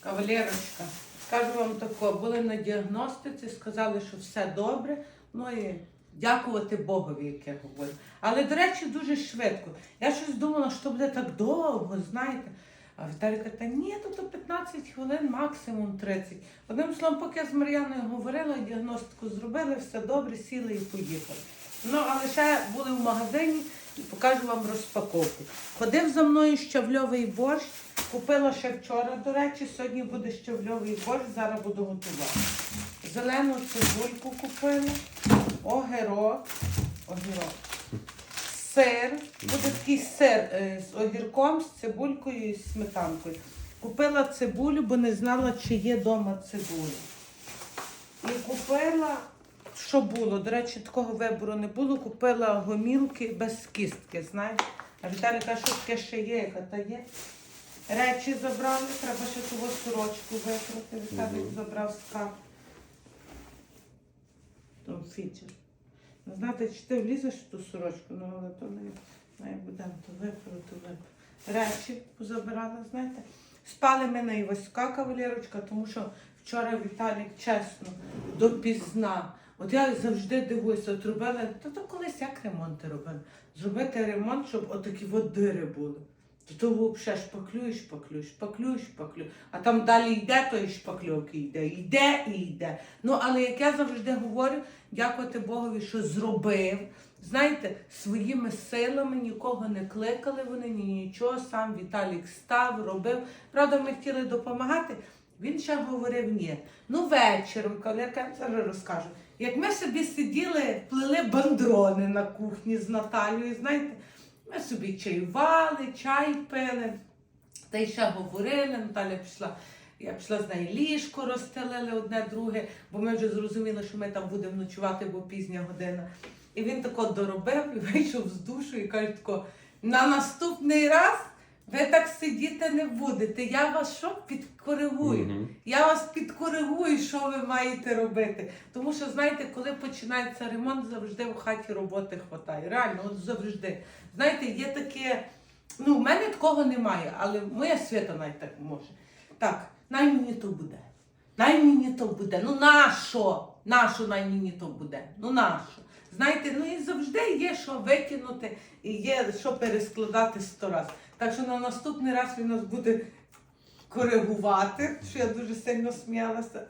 Кавалерочка, кажу вам тако, були на діагностиці, сказали, що все добре. Ну і дякувати Богові, як я говорю. Але, до речі, дуже швидко. Я щось думала, що буде так довго, знаєте. А Віталій каже, та ні, то, то 15 хвилин, максимум 30. Одним словом, поки я з Мар'яною говорила, діагностику зробили, все добре, сіли і поїхали. Ну, але ще були в магазині і покажу вам розпаковку. Ходив за мною щавльовий борщ, купила ще вчора, до речі, сьогодні буде щавльовий борщ, зараз буду готувати. Зелену цибульку купила, огірок, огірок, сир, буде такий сир е, з огірком, з цибулькою і сметанкою. Купила цибулю, бо не знала, чи є вдома цибуля. І купила, що було. До речі, такого вибору не було. Купила гомілки без кістки, знаєш. А Віталій каже, що таке ще є, яка та є. Речі забрали, треба ще того сорочку викрити. Віталій Мгм. забрав кап. Там фічер. Не знаєте, чи ти влізеш в ту сорочку, ну але то не, не будемо то випро, то випро. Речі позабирала, знаєте. Спали ми на Іваська кавалерочка, тому що вчора Віталік чесно, допізна. От я завжди дивуюся, от робили, то, то колись як ремонти робили. Зробити ремонт, щоб отакі от дири були. То то взагалі шпаклюєш, шпаклюєш, шпаклюєш, шпаклюєш. А там далі йде той шпакльок йде, йде і йде. Ну, але як я завжди говорю, дякувати Богові, що зробив. Знаєте, своїми силами нікого не кликали вони, ні нічого, сам Віталік став, робив. Правда, ми хотіли допомагати. Він ще говорив ні. Ну, вечором, коли я зараз розкажу. Як ми собі сиділи, плели бандрони на кухні з Наталією, знаєте, ми собі чаювали, чай пили, та й ще говорили. Наталя пішла. Я пішла з нею ліжко, розстелили одне друге, бо ми вже зрозуміли, що ми там будемо ночувати, бо пізня година. І він тако доробив і вийшов з душу і каже тако, на наступний раз ви так сидіти не будете. Я вас що підкоригую. Мгм. Я вас підкоригую, що ви маєте робити. Тому що, знаєте, коли починається ремонт, завжди в хаті роботи хватає. Реально, от завжди. Знаєте, є таке. Ну, в мене такого немає, але моя свята навіть так може. Так, най мені то буде. Най мені то буде. Ну нащо? Нащо най мені то буде? Ну нащо? Знаєте, ну і завжди є що викинути, і є що перескладати сто раз. Так що на наступний раз він нас буде коригувати, що я дуже сильно сміялася.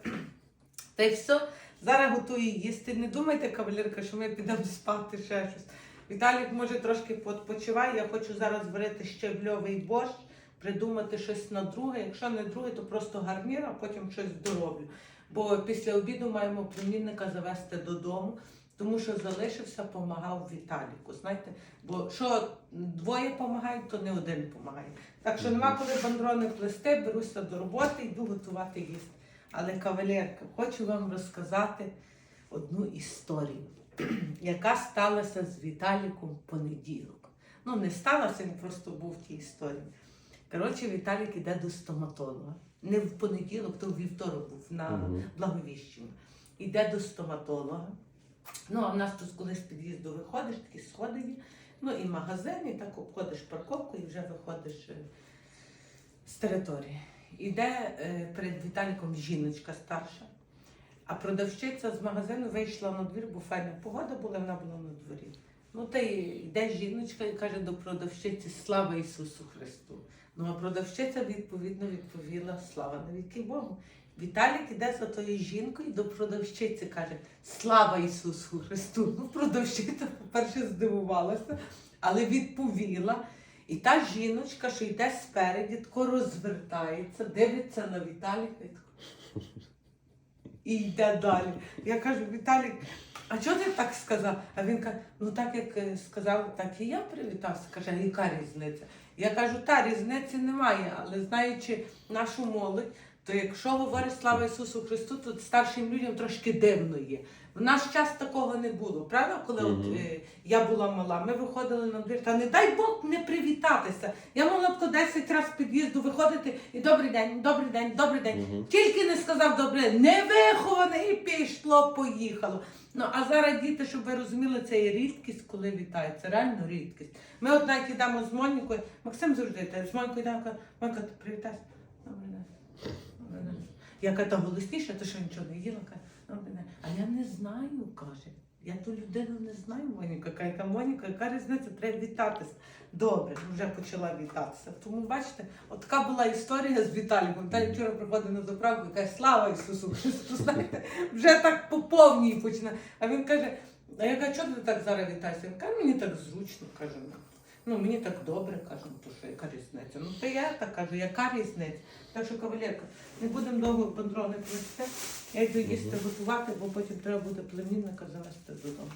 Та й все, зараз готую їсти. Не думайте, кавалерка, що ми підемо спати ще щось. Віталік може трошки відпочиває. Я хочу зараз зварити ще вльовий борщ, придумати щось на друге. Якщо не друге, то просто гарнір, а потім щось дороблю. Бо після обіду маємо племінника завести додому, тому що залишився, помагав Віталіку. Знаєте, бо що двоє допомагають, то не один допомагає. Так що нема коли бандрони плести, беруся до роботи, йду готувати їсти. Але кавалерка, хочу вам розказати одну історію, яка сталася з Віталіком в понеділок. Ну, не сталася, він просто був в тій історії. Коротше, Віталік іде до стоматолога. Не в понеділок, то в вівторок був на Мгм. Благовіщенні. Іде до стоматолога. Ну, а в нас тут коли з під'їзду виходиш, такі сходи є. Ну і магазин, і так обходиш парковку і вже виходиш е, з території. Іде е, перед Віталіком жіночка старша, а продавщиця з магазину вийшла на двір, бо файна погода була, вона була на дворі. Ну та й йде жіночка і каже до продавщиці Слава Ісусу Христу. Ну а продавщиця відповідно відповіла Слава навіки Богу. Віталік іде за тою жінкою до продавщиці, каже Слава Ісусу Христу. Ну, продавщиця, по-перше, здивувалася, але відповіла. І та жіночка, що йде спереді, тако розвертається, дивиться на Віталіка і. І йде далі. Я кажу, Віталік, а чого ти так сказав? А він каже, ну так як е, сказав, так і я привітався. Каже, яка різниця? Я кажу, та різниці немає, але знаючи нашу молодь, то якщо говорить слава Ісусу Христу, то старшим людям трошки дивно є. В наш час такого не було, правда? Коли от, е, я була мала, ми виходили на двір, та не дай Бог не привітатися. Я могла б то 10 разів під'їзду виходити і добрий день, добрий день, добрий день. Мгм. Тільки не сказав добрий день, не виховане і пішло, поїхало. Ну а зараз діти, щоб ви розуміли, це є рідкість, коли вітають. Це реально рідкість. Ми от навіть йдемо з Монікою. Максим завжди йде, з Монікою йдемо, Монька, ти привітайся. Добрий день. Я кажу, та голосніше, ти що нічого не їла? «Ну, мене». А я не знаю, каже. Я ту людину не знаю, Моніка. «Яка Моніка, яка різниця, треба вітатися. Добре, вже почала вітатися. Тому бачите, от така була історія з Віталіком. Віталій вчора приходить на заправку і каже, слава Ісусу Христу, знаєте, вже так по повній починає. А він каже, а я кажу, чого ти так зараз вітаєшся? Він каже, мені так зручно, каже. Ну, мені так добре, каже, ну, то що яка різниця? Ну, то я так кажу, яка різниця? Так що, кавалерка, не будемо довго контролю плести. Я йду їсти готувати, бо потім треба буде племінника завести додому.